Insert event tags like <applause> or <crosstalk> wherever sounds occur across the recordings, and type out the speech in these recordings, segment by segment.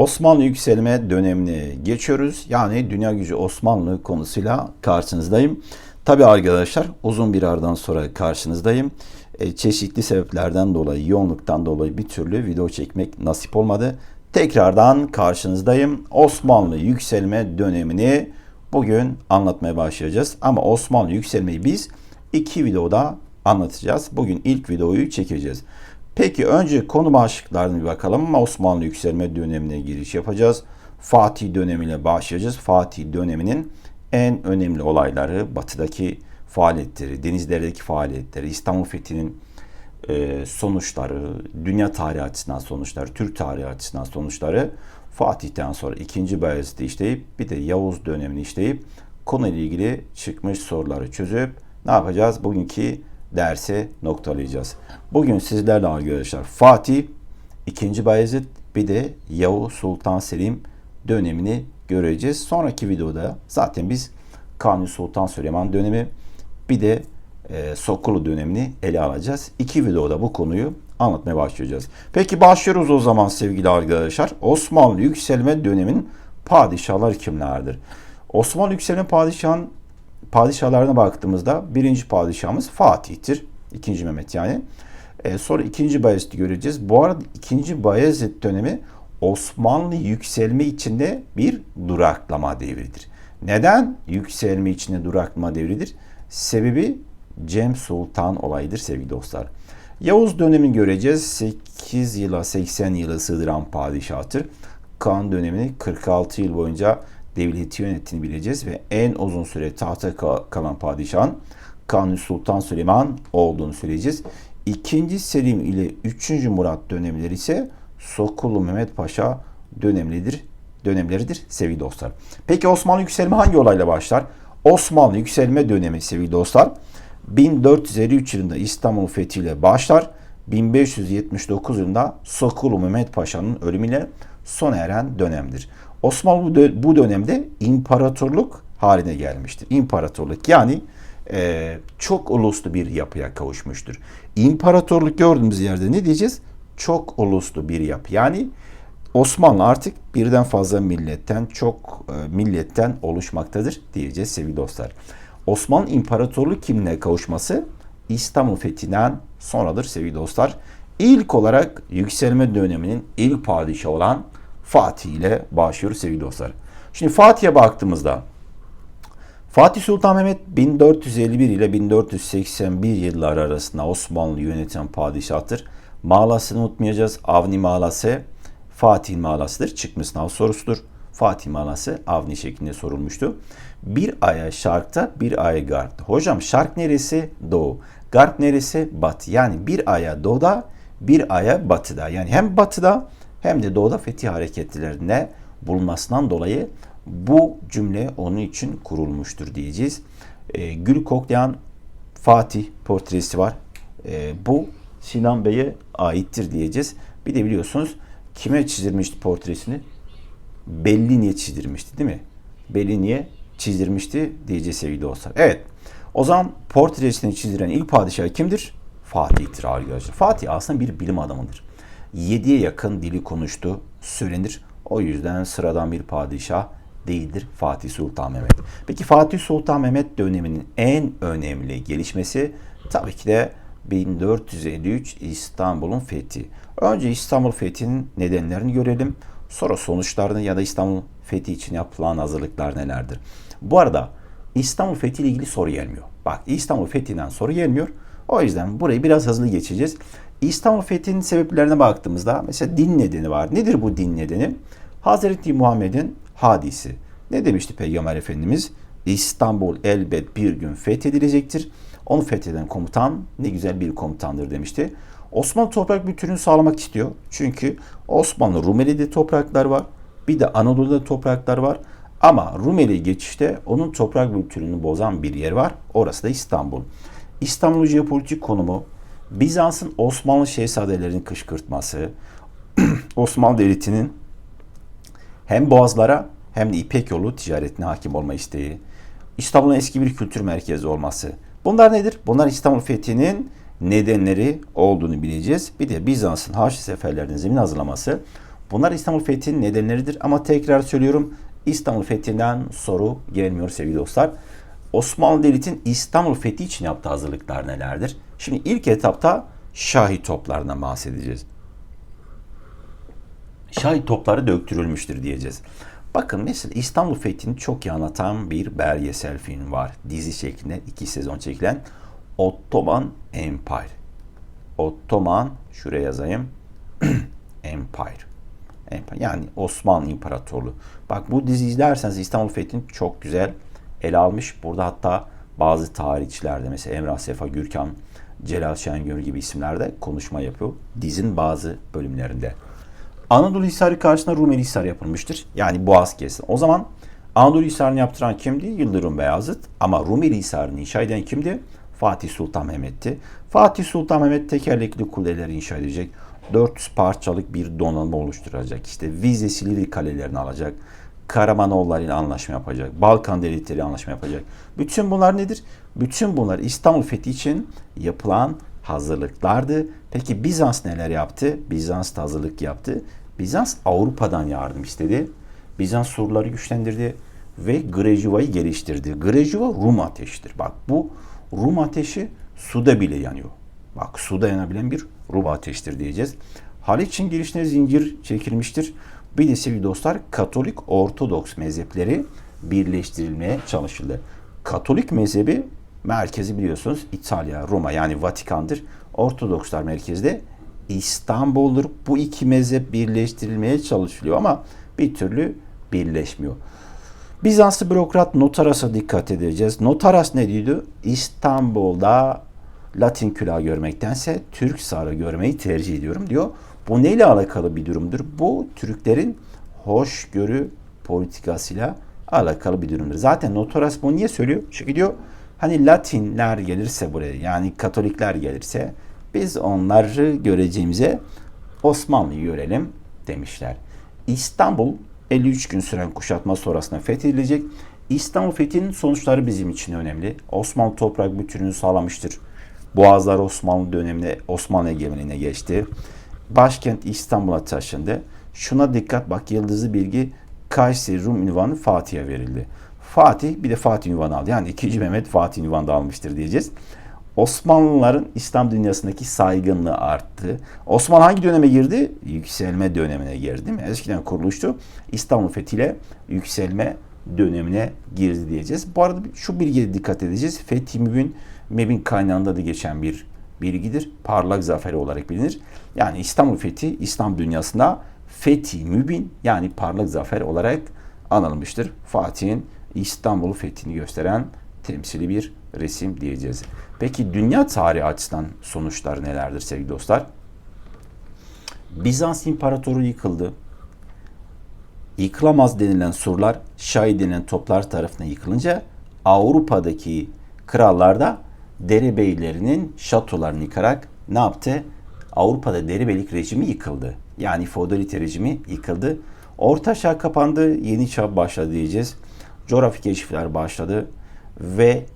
Osmanlı yükselme dönemine geçiyoruz. Yani dünya gücü Osmanlı konusuyla karşınızdayım. Tabi arkadaşlar uzun bir aradan sonra karşınızdayım. E, çeşitli sebeplerden dolayı, yoğunluktan dolayı bir türlü video çekmek nasip olmadı. Tekrardan karşınızdayım. Osmanlı yükselme dönemini bugün anlatmaya başlayacağız. Ama Osmanlı yükselmeyi biz iki videoda anlatacağız. Bugün ilk videoyu çekeceğiz. Peki önce konu başlıklarına bir bakalım. Osmanlı yükselme dönemine giriş yapacağız. Fatih dönemiyle başlayacağız. Fatih döneminin en önemli olayları, batıdaki faaliyetleri, denizlerdeki faaliyetleri, İstanbul Fethi'nin e, sonuçları, dünya tarihi açısından sonuçları, Türk tarihi açısından sonuçları Fatih'ten sonra 2. Bayezid'i işleyip bir de Yavuz dönemini işleyip konuyla ilgili çıkmış soruları çözüp ne yapacağız? Bugünkü dersi noktalayacağız. Bugün sizlerle arkadaşlar Fatih, 2. Bayezid bir de Yavuz Sultan Selim dönemini göreceğiz. Sonraki videoda zaten biz Kanuni Sultan Süleyman dönemi bir de e, Sokulu dönemini ele alacağız. İki videoda bu konuyu anlatmaya başlayacağız. Peki başlıyoruz o zaman sevgili arkadaşlar. Osmanlı yükselme dönemin padişahlar kimlerdir? Osmanlı yükselme padişahın padişahlarına baktığımızda birinci padişahımız Fatih'tir. İkinci Mehmet yani. E, sonra ikinci Bayezid'i göreceğiz. Bu arada ikinci Bayezid dönemi Osmanlı yükselme içinde bir duraklama devridir. Neden yükselme içinde duraklama devridir? Sebebi Cem Sultan olayıdır sevgili dostlar. Yavuz dönemini göreceğiz. 8 yıla 80 yılı sığdıran padişahtır. Kan dönemini 46 yıl boyunca devleti yönettiğini bileceğiz ve en uzun süre tahta kalan padişahın Kanuni Sultan Süleyman olduğunu söyleyeceğiz. İkinci Selim ile 3. Murat dönemleri ise Sokulu Mehmet Paşa dönemlidir, dönemleridir sevgili dostlar. Peki Osmanlı yükselme hangi olayla başlar? Osmanlı yükselme dönemi sevgili dostlar 1453 yılında İstanbul fethiyle başlar. 1579 yılında Sokulu Mehmet Paşa'nın ölümüyle sona eren dönemdir. Osmanlı bu dönemde imparatorluk haline gelmiştir. İmparatorluk yani e, çok uluslu bir yapıya kavuşmuştur. İmparatorluk gördüğümüz yerde ne diyeceğiz? Çok uluslu bir yapı. Yani Osmanlı artık birden fazla milletten, çok e, milletten oluşmaktadır diyeceğiz sevgili dostlar. Osmanlı İmparatorluğu kimliğine kavuşması İstanbul fethinden sonradır sevgili dostlar. İlk olarak yükselme döneminin ilk padişahı olan Fatih ile başlıyoruz sevgili dostlar. Şimdi Fatih'e baktığımızda Fatih Sultan Mehmet 1451 ile 1481 yılları arasında Osmanlı yöneten padişahtır. Mağlasını unutmayacağız. Avni Mağlası Fatih'in mağlasıdır. Çıkmış sınav sorusudur. Fatih mağlası Avni şeklinde sorulmuştu. Bir aya şarkta, bir aya garpta. Hocam şark neresi? Doğu. Garp neresi? Batı. Yani bir aya doğuda, bir aya batıda. Yani hem batıda hem de doğuda fetih hareketlerinde bulunmasından dolayı bu cümle onun için kurulmuştur diyeceğiz. E, gül koklayan Fatih portresi var. E, bu Sinan Bey'e aittir diyeceğiz. Bir de biliyorsunuz kime çizdirmişti portresini? Belli niye çizdirmişti değil mi? Belli niye çizdirmişti diyeceğiz sevgili dostlar. Evet. O zaman portresini çizdiren ilk padişah kimdir? Fatih'tir arkadaşlar. Fatih aslında bir bilim adamıdır. 7'ye yakın dili konuştu söylenir. O yüzden sıradan bir padişah değildir Fatih Sultan Mehmet. Peki Fatih Sultan Mehmet döneminin en önemli gelişmesi tabii ki de 1453 İstanbul'un fethi. Önce İstanbul fethinin nedenlerini görelim. Sonra sonuçlarını ya da İstanbul fethi için yapılan hazırlıklar nelerdir? Bu arada İstanbul fethi ile ilgili soru gelmiyor. Bak İstanbul fethinden soru gelmiyor. O yüzden burayı biraz hızlı geçeceğiz. İstanbul fethinin sebeplerine baktığımızda mesela din nedeni var. Nedir bu din nedeni? Hazreti Muhammed'in hadisi. Ne demişti Peygamber Efendimiz? İstanbul elbet bir gün fethedilecektir. Onu fetheden komutan ne güzel bir komutandır demişti. Osmanlı toprak bütününü sağlamak istiyor. Çünkü Osmanlı Rumeli'de topraklar var. Bir de Anadolu'da topraklar var. Ama Rumeli geçişte onun toprak bütününü bozan bir yer var. Orası da İstanbul. İstanbul jeopolitik konumu, Bizans'ın Osmanlı şehzadelerini kışkırtması, <clears throat> Osmanlı devletinin hem boğazlara hem de İpek yolu ticaretine hakim olma isteği, İstanbul'un eski bir kültür merkezi olması. Bunlar nedir? Bunlar İstanbul fethinin nedenleri olduğunu bileceğiz. Bir de Bizans'ın Haçlı seferlerinin zemin hazırlaması, Bunlar İstanbul Fethi'nin nedenleridir ama tekrar söylüyorum İstanbul Fethi'nden soru gelmiyor sevgili dostlar. Osmanlı Devleti'nin İstanbul Fethi için yaptığı hazırlıklar nelerdir? Şimdi ilk etapta Şahi toplarından bahsedeceğiz. Şahi topları döktürülmüştür diyeceğiz. Bakın mesela İstanbul Fethi'ni çok iyi anlatan bir belgesel film var. Dizi şeklinde iki sezon çekilen Ottoman Empire. Ottoman şuraya yazayım. <clears throat> Empire. Empire. Yani Osmanlı İmparatorluğu. Bak bu dizi izlerseniz İstanbul Fethi'ni çok güzel ele almış. Burada hatta bazı tarihçilerde mesela Emrah Sefa Gürkan, Celal Şengör gibi isimlerde konuşma yapıyor. Dizin bazı bölümlerinde. Anadolu Hisarı karşısında Rumeli Hisar yapılmıştır. Yani Boğaz kesin. O zaman Anadolu Hisarı'nı yaptıran kimdi? Yıldırım Beyazıt. Ama Rumeli Hisarı'nı inşa eden kimdi? Fatih Sultan Mehmet'ti. Fatih Sultan Mehmet tekerlekli kuleleri inşa edecek. 400 parçalık bir donanma oluşturacak. İşte Vize Silivri kalelerini alacak. Karamanoğulları ile anlaşma yapacak. Balkan devletleri anlaşma yapacak. Bütün bunlar nedir? Bütün bunlar İstanbul Fethi için yapılan hazırlıklardı. Peki Bizans neler yaptı? Bizans hazırlık yaptı. Bizans Avrupa'dan yardım istedi. Bizans surları güçlendirdi ve Grejiva'yı geliştirdi. Grejiva Rum ateşidir. Bak bu Rum ateşi suda bile yanıyor. Bak suda yanabilen bir Rum ateştir diyeceğiz. Haliç'in girişine zincir çekilmiştir. Bir de sevgili dostlar Katolik Ortodoks mezhepleri birleştirilmeye çalışıldı. Katolik mezhebi merkezi biliyorsunuz İtalya, Roma yani Vatikan'dır. Ortodokslar merkezde İstanbul'dur. Bu iki mezhep birleştirilmeye çalışılıyor ama bir türlü birleşmiyor. Bizanslı bürokrat Notaras'a dikkat edeceğiz. Notaras ne diyordu? İstanbul'da Latin külah görmektense Türk sarı görmeyi tercih ediyorum diyor. Bu neyle alakalı bir durumdur? Bu Türklerin hoşgörü politikasıyla alakalı bir durumdur. Zaten Notaras bunu niye söylüyor? Çünkü diyor hani Latinler gelirse buraya yani Katolikler gelirse biz onları göreceğimize Osmanlı'yı görelim demişler. İstanbul 53 gün süren kuşatma sonrasında fethedilecek. İstanbul fethinin sonuçları bizim için önemli. Osmanlı toprak bütünlüğünü sağlamıştır. Boğazlar Osmanlı döneminde Osmanlı egemenliğine geçti. Başkent İstanbul'a taşındı. Şuna dikkat bak yıldızlı bilgi Kayseri Rum ünvanı Fatih'e verildi. Fatih bir de Fatih ünvanı aldı. Yani 2. Mehmet Fatih ünvanı da almıştır diyeceğiz. Osmanlıların İslam dünyasındaki saygınlığı arttı. Osmanlı hangi döneme girdi? Yükselme dönemine girdi değil mi? Eskiden kuruluştu. İstanbul fethiyle yükselme dönemine girdi diyeceğiz. Bu arada şu bilgiye dikkat edeceğiz. Fethi Mübin Mebin kaynağında da geçen bir bilgidir. Parlak zaferi olarak bilinir. Yani İstanbul Fethi İslam dünyasında Fethi Mübin yani parlak zafer olarak anılmıştır. Fatih'in İstanbul fethini gösteren temsili bir resim diyeceğiz. Peki dünya tarihi açısından sonuçlar nelerdir sevgili dostlar? Bizans İmparatoru yıkıldı. Yıkılamaz denilen surlar Şahi denilen toplar tarafından yıkılınca Avrupa'daki krallar da derebeylerinin şatolarını yıkarak ne yaptı? Avrupa'da derebeylik rejimi yıkıldı. Yani feodalite rejimi yıkıldı. Orta çağ kapandı, yeni çağ başladı diyeceğiz. Coğrafi keşifler başladı ve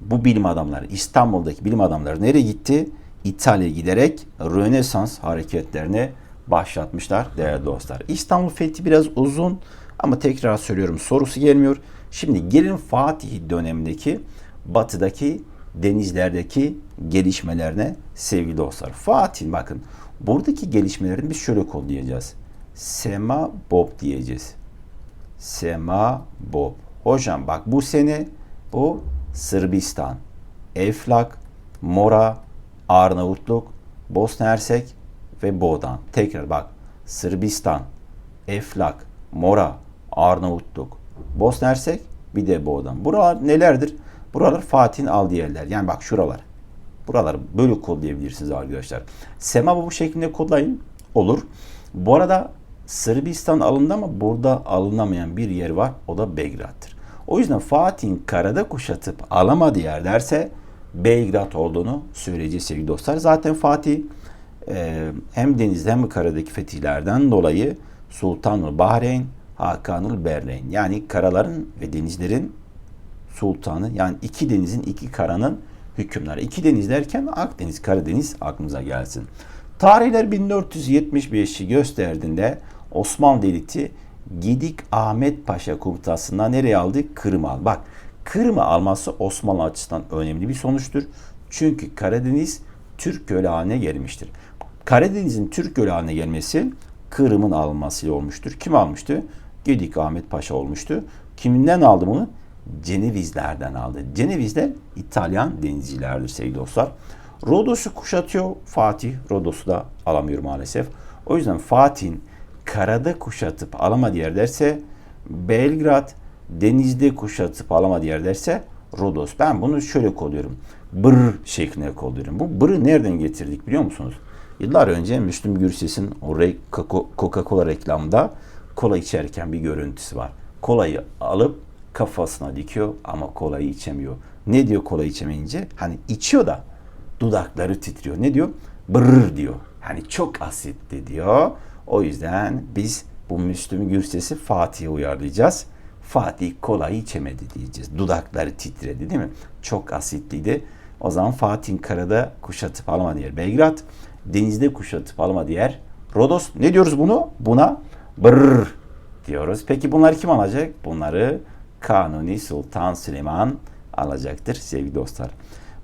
bu bilim adamları, İstanbul'daki bilim adamları nereye gitti? İtalya'ya giderek Rönesans hareketlerine başlatmışlar değerli dostlar. İstanbul Fethi biraz uzun ama tekrar söylüyorum sorusu gelmiyor. Şimdi gelin Fatih dönemindeki batıdaki denizlerdeki gelişmelerine sevgili dostlar. Fatih bakın buradaki gelişmelerini biz şöyle kodlayacağız. Sema Bob diyeceğiz. Sema Bob. Hocam bak bu sene bu Sırbistan, Eflak, Mora, Arnavutluk, Bosna Hersek ve Boğdan. Tekrar bak. Sırbistan, Eflak, Mora, Arnavutluk, Bosna Hersek bir de Boğdan. Buralar nelerdir? Buralar Fatih'in aldığı yerler. Yani bak şuralar. Buraları böyle kodlayabilirsiniz arkadaşlar. Sema bu şeklinde kodlayın. Olur. Bu arada Sırbistan alındı ama burada alınamayan bir yer var. O da Belgrad'tır. O yüzden Fatih'in karada kuşatıp alamadığı yer derse Belgrad olduğunu söyleyeceğiz sevgili dostlar. Zaten Fatih e, hem denizde hem karadaki fetihlerden dolayı Sultanul Bahreyn, Hakanul Berleyn yani karaların ve denizlerin sultanı yani iki denizin iki karanın hükümleri. İki deniz derken Akdeniz, Karadeniz aklımıza gelsin. Tarihler 1475'i gösterdiğinde Osmanlı Devleti Gedik Ahmet Paşa komutasında nereye aldı? Kırım'ı aldı. Bak Kırım'ı alması Osmanlı açısından önemli bir sonuçtur. Çünkü Karadeniz Türk gölü haline gelmiştir. Karadeniz'in Türk gölü haline gelmesi Kırım'ın alınmasıyla olmuştur. Kim almıştı? Gedik Ahmet Paşa olmuştu. Kiminden aldı bunu? Cenevizlerden aldı. Cenevizler İtalyan denizcilerdir sevgili dostlar. Rodos'u kuşatıyor Fatih. Rodos'u da alamıyor maalesef. O yüzden Fatih'in karada kuşatıp alamadığı yer derse Belgrad, denizde kuşatıp alamadığı yer derse Rodos. Ben bunu şöyle kodluyorum. Bır şeklinde kodluyorum. Bu bırı nereden getirdik biliyor musunuz? Yıllar önce Müslüm Gürses'in o Coca-Cola reklamda kola içerken bir görüntüsü var. Kolayı alıp kafasına dikiyor ama kolayı içemiyor. Ne diyor kola içemeyince? Hani içiyor da dudakları titriyor. Ne diyor? Brrr diyor. Hani çok asitli diyor. O yüzden biz bu Müslüm Gürses'i Fatih'e uyarlayacağız. Fatih kolayı içemedi diyeceğiz. Dudakları titredi değil mi? Çok asitliydi. O zaman Fatih'in karada kuşatıp alma diğer Belgrad, denizde kuşatıp alma diğer Rodos. Ne diyoruz bunu? Buna brrr diyoruz. Peki bunları kim alacak? Bunları Kanuni Sultan Süleyman alacaktır sevgili dostlar.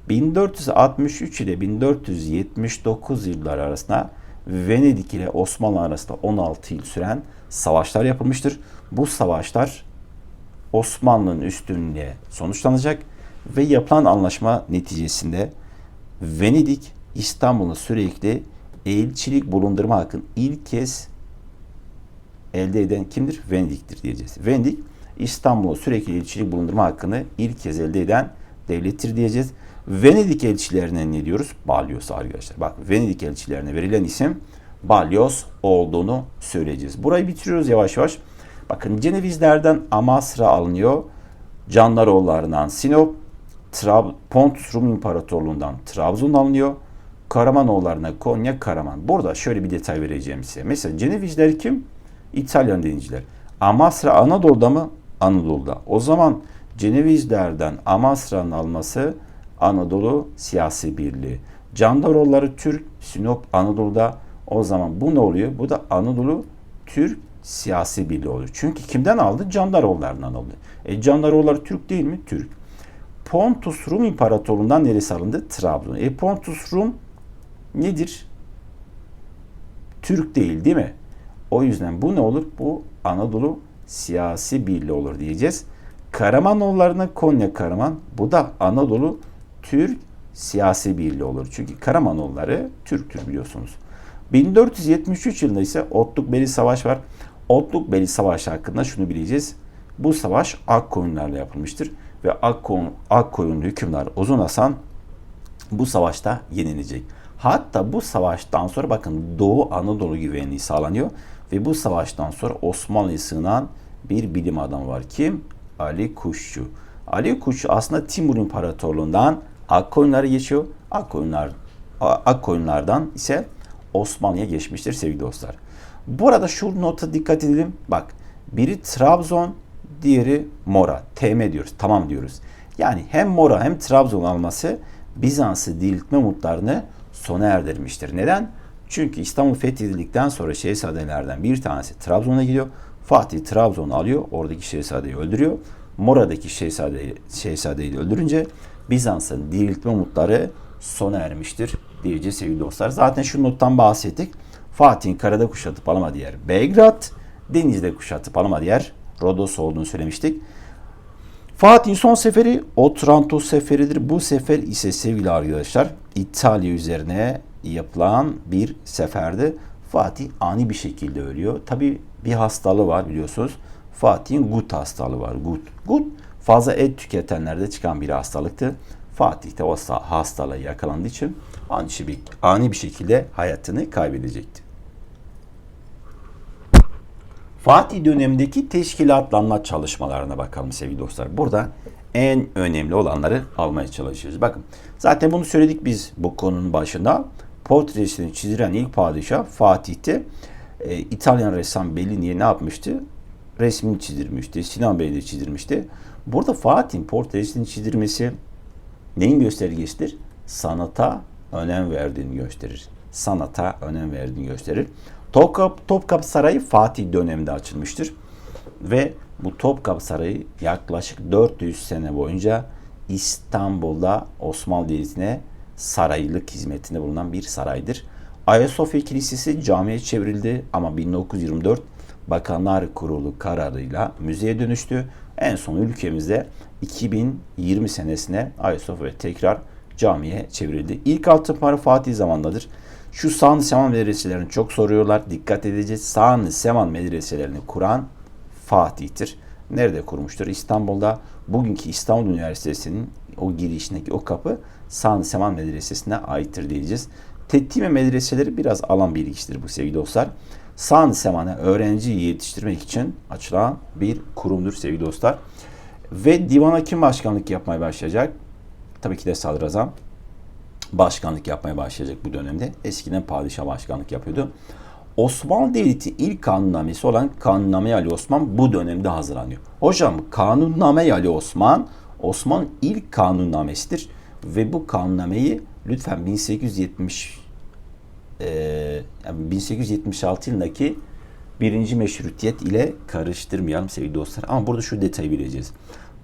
1463 ile 1479 yıllar arasında Venedik ile Osmanlı arasında 16 yıl süren savaşlar yapılmıştır. Bu savaşlar Osmanlı'nın üstünlüğe sonuçlanacak ve yapılan anlaşma neticesinde Venedik İstanbul'a sürekli elçilik bulundurma hakkını ilk kez elde eden kimdir? Venedik'tir diyeceğiz. Venedik İstanbul'a sürekli elçilik bulundurma hakkını ilk kez elde eden devlettir diyeceğiz. Venedik elçilerine ne diyoruz? Balyos arkadaşlar. Bak Venedik elçilerine verilen isim Balyos olduğunu söyleyeceğiz. Burayı bitiriyoruz yavaş yavaş. Bakın Cenevizlerden Amasra alınıyor. Candaroğullarından Sinop, Trab Pontus Rum İmparatorluğundan Trabzon alınıyor. Karamanoğullarına Konya, Karaman. Burada şöyle bir detay vereceğim size. Mesela Cenevizler kim? İtalyan denizciler. Amasra Anadolu'da mı? Anadolu'da. O zaman Cenevizlerden Amasra'nın alması Anadolu Siyasi Birliği. Candaroğulları Türk, Sinop Anadolu'da. O zaman bu ne oluyor? Bu da Anadolu Türk Siyasi Birliği oluyor. Çünkü kimden aldı? Candaroğullarından aldı. E Candaroğulları Türk değil mi? Türk. Pontus Rum İmparatorluğundan neresi alındı? Trabzon. E Pontus Rum nedir? Türk değil değil mi? O yüzden bu ne olur? Bu Anadolu siyasi birliği olur diyeceğiz. Karamanoğullarına Konya Karaman. Bu da Anadolu Türk siyasi birliği olur. Çünkü Karamanoğulları Türktür biliyorsunuz. 1473 yılında ise Otlukbeli Savaş var. Otlukbeli Savaşı hakkında şunu bileceğiz. Bu savaş Akkoyunlarla yapılmıştır ve Akkoyun, Akkoyun hükümdar Uzun Hasan bu savaşta yenilecek. Hatta bu savaştan sonra bakın Doğu Anadolu güvenliği sağlanıyor ve bu savaştan sonra Osmanlı'ya sığınan bir bilim adamı var. Kim? Ali Kuşçu. Ali Kuşçu aslında Timur İmparatorluğundan Akkoyunlara geçiyor. Akkoyunlar, Akkoyunlardan ise Osmanlı'ya geçmiştir sevgili dostlar. Bu arada şu nota dikkat edelim. Bak biri Trabzon, diğeri Mora. TM diyoruz. Tamam diyoruz. Yani hem Mora hem Trabzon alması Bizans'ı diriltme umutlarını sona erdirmiştir. Neden? Çünkü İstanbul fethedildikten sonra şehzadelerden bir tanesi Trabzon'a gidiyor. Fatih Trabzon'u alıyor. Oradaki şehzadeyi öldürüyor. Mora'daki şehzadeyi, şehzadeyi öldürünce Bizans'ın diriltme umutları sona ermiştir diyeceğiz sevgili dostlar. Zaten şu nottan bahsettik. Fatih'in karada kuşatıp alamadığı yer Belgrad, denizde kuşatıp alamadığı yer Rodos olduğunu söylemiştik. Fatih'in son seferi Otranto seferidir. Bu sefer ise sevgili arkadaşlar İtalya üzerine yapılan bir seferdi. Fatih ani bir şekilde ölüyor. Tabi bir hastalığı var biliyorsunuz. Fatih'in gut hastalığı var. Gut. Gut fazla et tüketenlerde çıkan bir hastalıktı. Fatih de o hastalığı yakalandığı için ani bir, ani bir şekilde hayatını kaybedecekti. Fatih dönemindeki teşkilatlanma çalışmalarına bakalım sevgili dostlar. Burada en önemli olanları almaya çalışıyoruz. Bakın zaten bunu söyledik biz bu konunun başında. Portresini çizilen ilk padişah Fatih'ti. E, İtalyan ressam Bellini'ye ne yapmıştı? Resmini çizdirmişti. Sinan Bey de çizdirmişti. Burada Fatih'in portresini çizdirmesi neyin göstergesidir? Sanata önem verdiğini gösterir. Sanata önem verdiğini gösterir. Topkap, Topkapı Sarayı Fatih döneminde açılmıştır. Ve bu Topkapı Sarayı yaklaşık 400 sene boyunca İstanbul'da Osmanlı Devleti'ne saraylık hizmetinde bulunan bir saraydır. Ayasofya Kilisesi camiye çevrildi ama 1924 Bakanlar Kurulu kararıyla müzeye dönüştü. En son ülkemizde 2020 senesine Ayasofya tekrar camiye çevrildi. İlk altın para Fatih zamandadır. Şu Sağ Seman medreselerini çok soruyorlar. Dikkat edeceğiz. Sağ Seman medreselerini kuran Fatih'tir. Nerede kurmuştur? İstanbul'da bugünkü İstanbul Üniversitesi'nin o girişindeki o kapı Sağ Seman Medresesi'ne aittir diyeceğiz. Tettime medreseleri biraz alan bir ilişkidir bu sevgili dostlar. Sağ Seman'a öğrenci yetiştirmek için açılan bir kurumdur sevgili dostlar. Ve divana kim başkanlık yapmaya başlayacak? Tabii ki de sadrazam başkanlık yapmaya başlayacak bu dönemde. Eskiden padişah başkanlık yapıyordu. Osmanlı Devleti ilk kanunnamesi olan Kanunname Ali Osman bu dönemde hazırlanıyor. Hocam Kanunname Ali Osman Osman ilk kanunnamesidir ve bu kanunnameyi lütfen 1870 e, yani 1876 yılındaki birinci meşrutiyet ile karıştırmayalım sevgili dostlar. Ama burada şu detayı bileceğiz.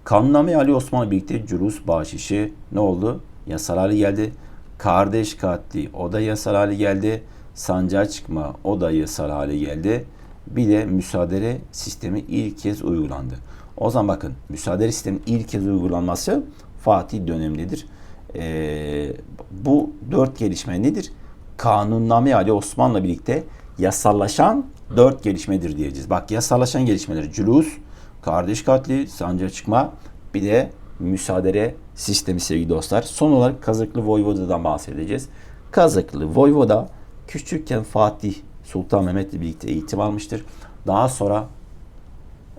Kanunname Ali Osman'la birlikte Culus bahşişi ne oldu? Yasal hale geldi. Kardeş katli o da yasal hale geldi. Sancağa çıkma o da yasal hale geldi. Bir de müsaade sistemi ilk kez uygulandı. O zaman bakın müsaade sistemi ilk kez uygulanması Fatih dönemindedir. Ee, bu dört gelişme nedir? Kanunname Ali Osman'la birlikte yasallaşan dört gelişmedir diyeceğiz. Bak yasallaşan gelişmeler cülus, kardeş katli, sancağa çıkma bir de müsaade sistemi sevgili dostlar. Son olarak Kazıklı Voyvoda'dan bahsedeceğiz. Kazıklı Voyvoda küçükken Fatih Sultan Mehmet'le birlikte eğitim almıştır. Daha sonra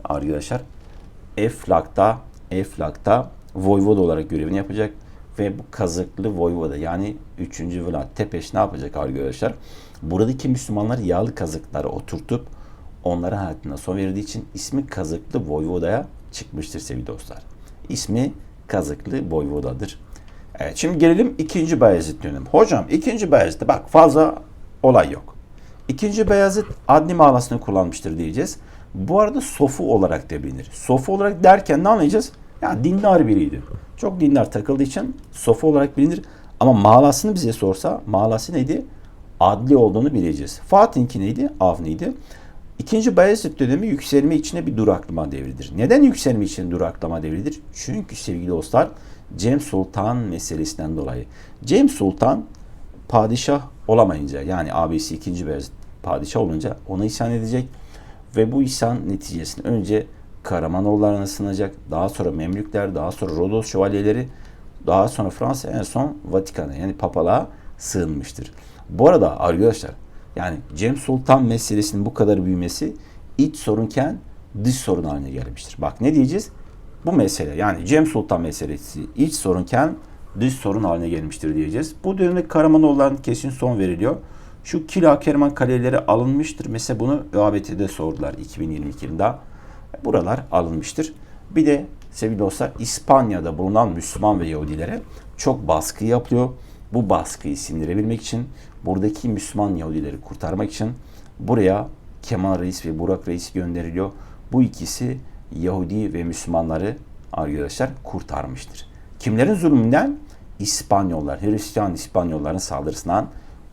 arkadaşlar Eflak'ta Eflak'ta Voyvoda olarak görevini yapacak ve bu Kazıklı Voyvoda yani 3. Vlad Tepeş ne yapacak arkadaşlar? Buradaki Müslümanlar yağlı kazıkları oturtup onlara hayatına son verdiği için ismi Kazıklı Voyvoda'ya çıkmıştır sevgili dostlar. İsmi Kazıklı Voyvoda'dır. Evet şimdi gelelim 2. Bayezid dönemi. Hocam 2. Bayezid'de bak fazla olay yok. 2. Bayezid adli manasını kullanmıştır diyeceğiz. Bu arada sofu olarak da bilinir. Sofu olarak derken ne anlayacağız? Yani dindar biriydi. Çok dindar takıldığı için sofu olarak bilinir. Ama malasını bize sorsa malası neydi? Adli olduğunu bileceğiz. Fatih'inki neydi? Avni'ydi. İkinci Bayezid dönemi yükselme içine bir duraklama devridir. Neden yükselme için duraklama devridir? Çünkü sevgili dostlar Cem Sultan meselesinden dolayı. Cem Sultan padişah olamayınca yani abisi 2. Bayezid padişah olunca ona isyan edecek ve bu isyan neticesinde önce Karamanoğullarına sınacak, daha sonra Memlükler, daha sonra Rodos şövalyeleri, daha sonra Fransa en son Vatikan'a yani papalığa sığınmıştır. Bu arada arkadaşlar yani Cem Sultan meselesinin bu kadar büyümesi iç sorunken dış sorun haline gelmiştir. Bak ne diyeceğiz? Bu mesele yani Cem Sultan meselesi iç sorunken dış sorun haline gelmiştir diyeceğiz. Bu dönemde Karamanoğulların kesin son veriliyor. Şu Kila Kerman kaleleri alınmıştır. Mesela bunu ÖABT'de sordular 2022 yılında. Buralar alınmıştır. Bir de sevgili dostlar İspanya'da bulunan Müslüman ve Yahudilere çok baskı yapılıyor. Bu baskıyı sindirebilmek için buradaki Müslüman Yahudileri kurtarmak için buraya Kemal Reis ve Burak Reis gönderiliyor. Bu ikisi Yahudi ve Müslümanları arkadaşlar kurtarmıştır. Kimlerin zulmünden? İspanyollar, Hristiyan İspanyolların saldırısından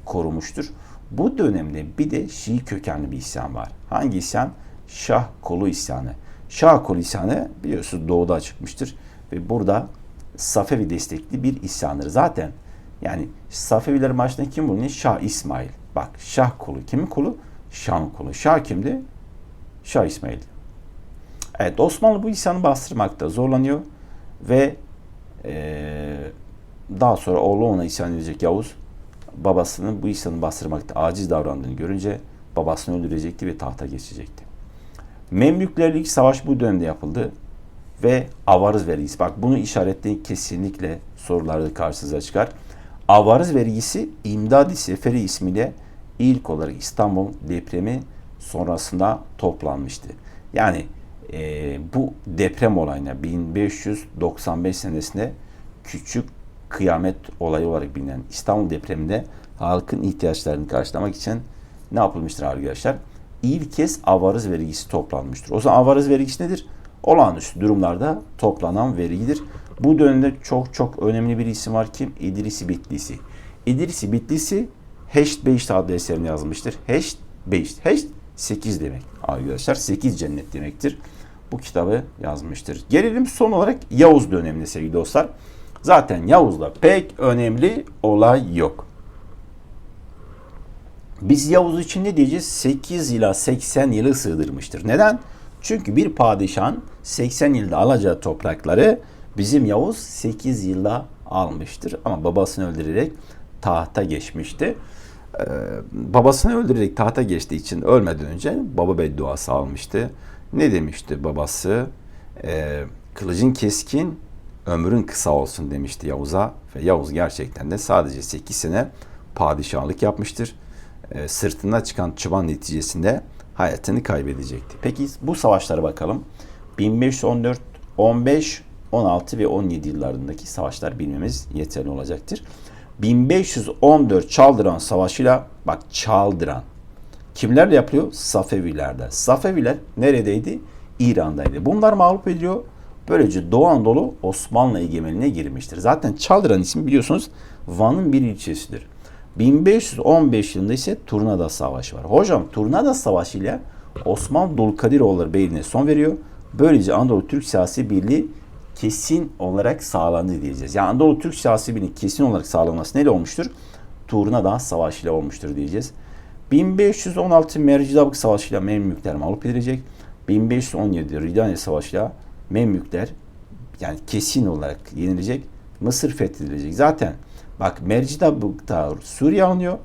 korumuştur. Bu dönemde bir de Şii kökenli bir isyan var. Hangi isyan? Şah kolu isyanı. Şah kolu isyanı biliyorsunuz doğuda çıkmıştır. Ve burada Safevi destekli bir isyandır. Zaten yani Safevilerin başında kim bulunuyor? Şah İsmail. Bak Şah kolu. Kimin kolu? Şah'ın kolu. Şah kimdi? Şah İsmail. Evet Osmanlı bu isyanı bastırmakta zorlanıyor ve ee, daha sonra oğlu ona isyan edecek Yavuz babasının bu isyanı bastırmakta aciz davrandığını görünce babasını öldürecekti ve tahta geçecekti. Memlüklerle ilk savaş bu dönemde yapıldı ve avarız vergisi. Bak bunu işaretleyin kesinlikle sorularda karşınıza çıkar. Avarız vergisi İmdadi Seferi ismiyle ilk olarak İstanbul depremi sonrasında toplanmıştı. Yani e, bu deprem olayına 1595 senesinde küçük kıyamet olayı olarak bilinen İstanbul depreminde halkın ihtiyaçlarını karşılamak için ne yapılmıştır arkadaşlar? İlk kez avarız vergisi toplanmıştır. O zaman avarız vergisi nedir? Olağanüstü durumlarda toplanan vergidir. Bu dönemde çok çok önemli bir isim var kim? İdrisi Bitlisi. İdrisi Bitlisi Heşt Beşt adlı eserini yazmıştır. Heşt Beşt. Heşt 8 demek arkadaşlar. 8 cennet demektir. Bu kitabı yazmıştır. Gelelim son olarak Yavuz dönemine sevgili dostlar. Zaten Yavuz'da pek önemli olay yok. Biz Yavuz için ne diyeceğiz? 8 ila 80 yılı sığdırmıştır. Neden? Çünkü bir padişahın 80 yılda alacağı toprakları bizim Yavuz 8 yılda almıştır. Ama babasını öldürerek tahta geçmişti. Ee, babasını öldürerek tahta geçtiği için ölmeden önce baba bedduası almıştı. Ne demişti babası? Ee, kılıcın keskin, ömrün kısa olsun demişti Yavuz'a. Ve Yavuz gerçekten de sadece 8 sene padişahlık yapmıştır. Ee, sırtına çıkan çıban neticesinde hayatını kaybedecekti. Peki bu savaşlara bakalım. 1514, 15, 16 ve 17 yıllarındaki savaşlar bilmemiz yeterli olacaktır. 1514 Çaldıran Savaşı'yla bak Çaldıran kimlerle yapılıyor? Safevilerde. Safeviler neredeydi? İran'daydı. Bunlar mağlup ediliyor. Böylece Doğu Anadolu Osmanlı egemenliğine girmiştir. Zaten Çaldıran ismi biliyorsunuz Van'ın bir ilçesidir. 1515 yılında ise Turnada Savaşı var. Hocam Turnada Savaşı ile Osman Dulkadiroğulları Beyliğine son veriyor. Böylece Anadolu Türk Siyasi Birliği kesin olarak sağlandı diyeceğiz. Yani Anadolu Türk Siyasi Birliği kesin olarak sağlanması neyle olmuştur? Turnada Savaşı ile olmuştur diyeceğiz. 1516 Mercidabık Savaşı ile Memlükler mağlup edilecek. 1517 Ridane Savaşı ile Memlükler yani kesin olarak yenilecek. Mısır fethedilecek. Zaten bak Mercidabık'ta Suriye alınıyor.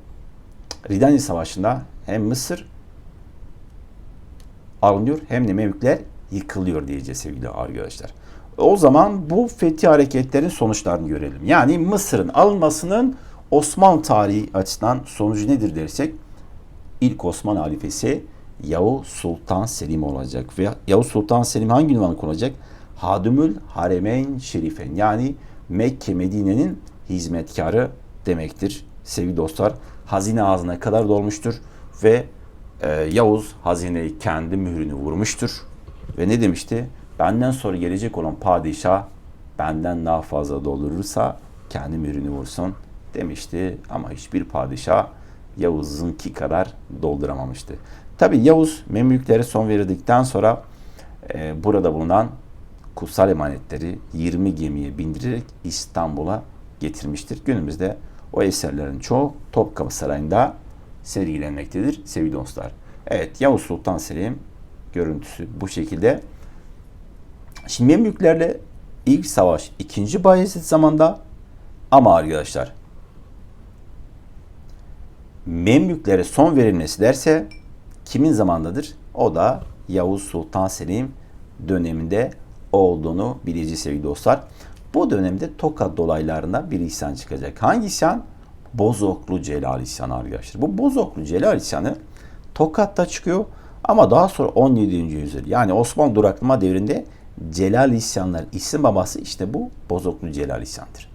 Ridane Savaşı'nda hem Mısır alınıyor hem de Memlükler yıkılıyor diyeceğiz sevgili arkadaşlar. O zaman bu fethi hareketlerin sonuçlarını görelim. Yani Mısır'ın alınmasının Osmanlı tarihi açısından sonucu nedir dersek ilk Osmanlı halifesi Yavuz Sultan Selim olacak. Ve Yavuz Sultan Selim hangi ünvanı konacak? Hadümül Haremeyn Şerifen yani Mekke Medine'nin hizmetkarı demektir sevgili dostlar. Hazine ağzına kadar dolmuştur ve e, Yavuz hazineyi kendi mührünü vurmuştur. Ve ne demişti? Benden sonra gelecek olan padişah benden daha fazla doldurursa kendi mührünü vursun demişti. Ama hiçbir padişah Yavuz'unki kadar dolduramamıştı. Tabi Yavuz Memlüklere son verildikten sonra e, burada bulunan kutsal emanetleri 20 gemiye bindirerek İstanbul'a getirmiştir. Günümüzde o eserlerin çoğu Topkapı Sarayı'nda sergilenmektedir sevgili dostlar. Evet Yavuz Sultan Selim görüntüsü bu şekilde. Şimdi Memlüklerle ilk savaş 2. Bayezid zamanında ama arkadaşlar Memlüklere son verilmesi derse kimin zamandadır? O da Yavuz Sultan Selim döneminde olduğunu bileceğiz sevgili dostlar. Bu dönemde Tokat dolaylarında bir isyan çıkacak. Hangi isyan? Bozoklu Celal isyanı arkadaşlar. Bu Bozoklu Celal isyanı Tokat'ta çıkıyor ama daha sonra 17. yüzyıl yani Osmanlı duraklama devrinde Celal isyanlar isim babası işte bu Bozoklu Celal isyandır.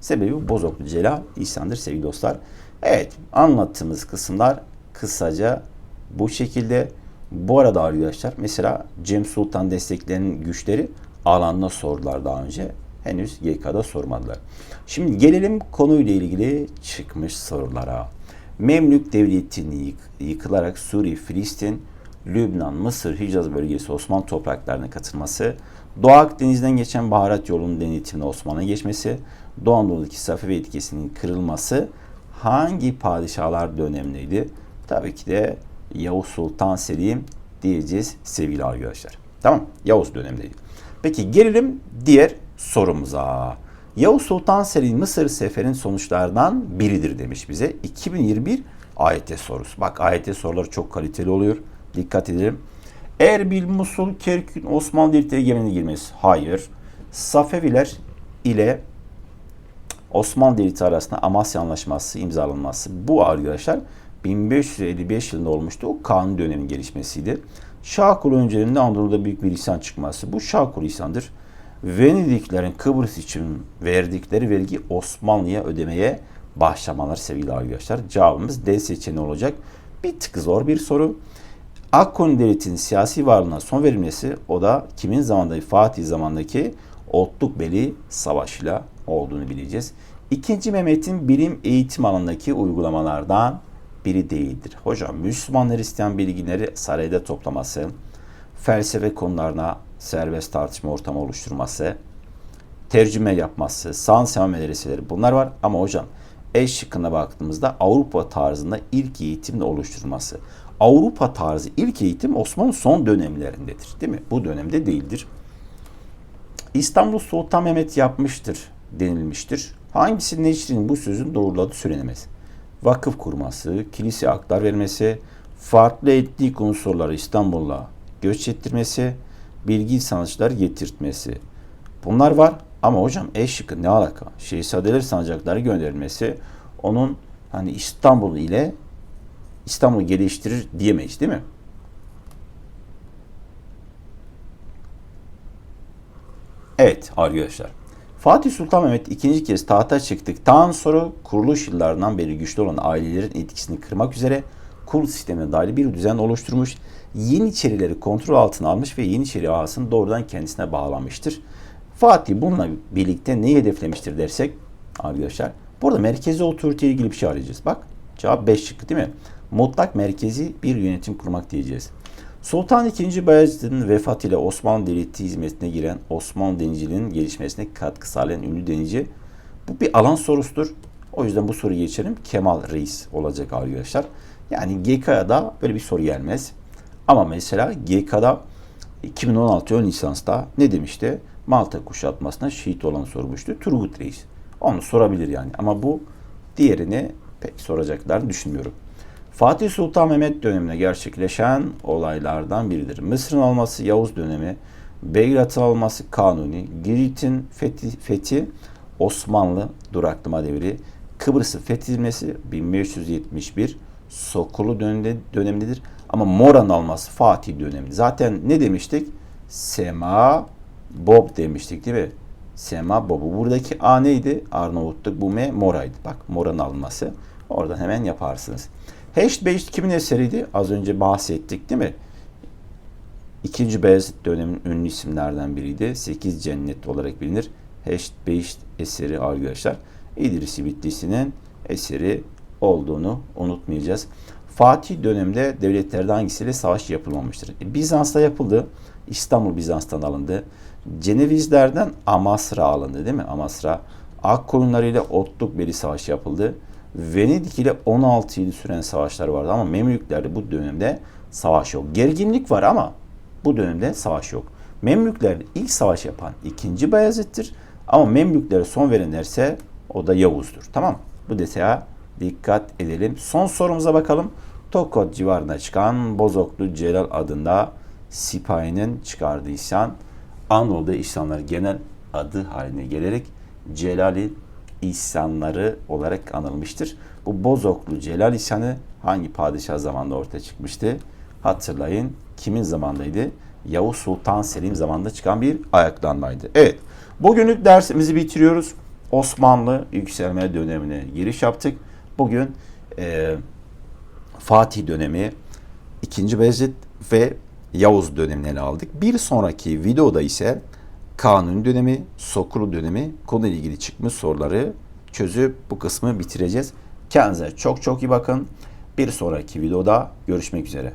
Sebebi Bozoklu Celal isyandır sevgili dostlar. Evet anlattığımız kısımlar kısaca bu şekilde. Bu arada arkadaşlar mesela Cem Sultan desteklerinin güçleri alanına sordular daha önce. Henüz GK'da sormadılar. Şimdi gelelim konuyla ilgili çıkmış sorulara. Memlük Devleti'nin yık yıkılarak Suriye, Filistin, Lübnan, Mısır, Hicaz bölgesi Osmanlı topraklarına katılması, Doğu Akdeniz'den geçen baharat yolunun denetimine Osmanlı'ya geçmesi, Doğu Anadolu'daki Safiye etkisinin kırılması hangi padişahlar dönemindeydi? Tabii ki de Yavuz Sultan Selim diyeceğiz sevgili arkadaşlar. Tamam Yavuz dönemindeydi. Peki gelelim diğer sorumuza. Yavuz Sultan Selim Mısır seferin sonuçlardan biridir demiş bize. 2021 AYT sorusu. Bak AYT soruları çok kaliteli oluyor. Dikkat edelim. Erbil, Musul, Kerkün, Osmanlı Devleti egemenliğine girmesi. Hayır. Safeviler ile Osmanlı Devleti arasında Amasya Anlaşması imzalanması. Bu arkadaşlar 1555 yılında olmuştu. O kanun dönemin gelişmesiydi. Şahkulu öncelerinde Anadolu'da büyük bir isyan çıkması. Bu Şahkulu isyandır. Venediklerin Kıbrıs için verdikleri vergi Osmanlı'ya ödemeye başlamalar sevgili arkadaşlar. Cevabımız D seçeneği olacak. Bir tık zor bir soru. Akkon Devleti'nin siyasi varlığına son verilmesi o da kimin zamanda Fatih zamandaki Otlukbeli Savaşı'yla olduğunu bileceğiz. İkinci Mehmet'in bilim eğitim alanındaki uygulamalardan biri değildir. Hocam Müslüman Hristiyan bilgileri sarayda toplaması, felsefe konularına serbest tartışma ortamı oluşturması, tercüme yapması, sans medreseleri bunlar var. Ama hocam eş şıkkına baktığımızda Avrupa tarzında ilk eğitimle oluşturulması. Avrupa tarzı ilk eğitim Osmanlı son dönemlerindedir. Değil mi? Bu dönemde değildir. İstanbul Sultan Mehmet yapmıştır denilmiştir. Hangisi Neçri'nin bu sözün doğruladığı söylenemez. Vakıf kurması, kilise aktar vermesi, farklı etnik unsurları İstanbul'a göç ettirmesi, bilgi sanatçılar getirtmesi. Bunlar var ama hocam eş şıkkı ne alaka? Şehzadeler sancakları gönderilmesi onun hani İstanbul ile İstanbul'u geliştirir diyemeyiz değil mi? Evet arkadaşlar. Fatih Sultan Mehmet ikinci kez tahta çıktıktan sonra kuruluş yıllarından beri güçlü olan ailelerin etkisini kırmak üzere kul sistemine dair bir düzen oluşturmuş. Yeniçerileri kontrol altına almış ve Yeniçeri ağasını doğrudan kendisine bağlamıştır. Fatih bununla birlikte neyi hedeflemiştir dersek arkadaşlar. Burada merkezi otorite ilgili bir şey arayacağız. Bak cevap 5 şıkkı değil mi? Mutlak merkezi bir yönetim kurmak diyeceğiz. Sultan II. Bayezid'in vefatıyla Osmanlı Devleti hizmetine giren Osmanlı denizciliğinin gelişmesine katkı sağlayan ünlü denizci. Bu bir alan sorusudur. O yüzden bu soruyu geçelim. Kemal Reis olacak arkadaşlar. Yani GK'da böyle bir soru gelmez. Ama mesela GK'da 2016 ön lisansta ne demişti? Malta kuşatmasına şehit olan sormuştu. Turgut Reis. Onu sorabilir yani. Ama bu diğerini pek soracaklarını düşünmüyorum. Fatih Sultan Mehmet döneminde gerçekleşen olaylardan biridir. Mısır'ın alması Yavuz dönemi, Belgrad'ın alması Kanuni, Girit'in fethi, fethi Osmanlı duraklama devri, Kıbrıs'ın fethedilmesi 1571 Sokulu döneminde, dönemindedir. Ama Mora'nın alması Fatih döneminde. Zaten ne demiştik? Sema Bob demiştik değil mi? Sema Bob'u. Buradaki A neydi? Arnavutluk. Bu M Mora'ydı. Bak Mora'nın alınması. Oradan hemen yaparsınız. Heşt Beşt kimin eseriydi? Az önce bahsettik değil mi? İkinci Beyazıt dönemin ünlü isimlerden biriydi. Sekiz cennet olarak bilinir. Heşt Beşt eseri arkadaşlar. İdris Bitlisi'nin eseri olduğunu unutmayacağız. Fatih döneminde devletlerden hangisiyle savaş yapılmamıştır? E, Bizans'ta yapıldı. İstanbul Bizans'tan alındı. Cenevizlerden Amasra alındı değil mi? Amasra. Ak koyunlarıyla Otlukbeli Savaşı yapıldı. Venedik ile 16 yıl süren savaşlar vardı ama Memlüklerde bu dönemde savaş yok. Gerginlik var ama bu dönemde savaş yok. Memlüklerde ilk savaş yapan 2. Bayezid'dir. Ama Memlüklere son verenlerse o da Yavuz'dur. Tamam Bu detaya dikkat edelim. Son sorumuza bakalım. Tokat civarında çıkan Bozoklu Celal adında sipahinin çıkardığı isyan Anadolu'da isyanlar genel adı haline gelerek Celali isyanları olarak anılmıştır. Bu Bozoklu Celal isyanı hangi padişah zamanında ortaya çıkmıştı? Hatırlayın kimin zamandaydı? Yavuz Sultan Selim zamanında çıkan bir ayaklanmaydı. Evet bugünlük dersimizi bitiriyoruz. Osmanlı yükselme dönemine giriş yaptık. Bugün e, Fatih dönemi, 2. Beyazıt ve Yavuz dönemlerini aldık. Bir sonraki videoda ise Kanuni dönemi, Sokulu dönemi konuyla ilgili çıkmış soruları çözüp bu kısmı bitireceğiz. Kendinize çok çok iyi bakın. Bir sonraki videoda görüşmek üzere.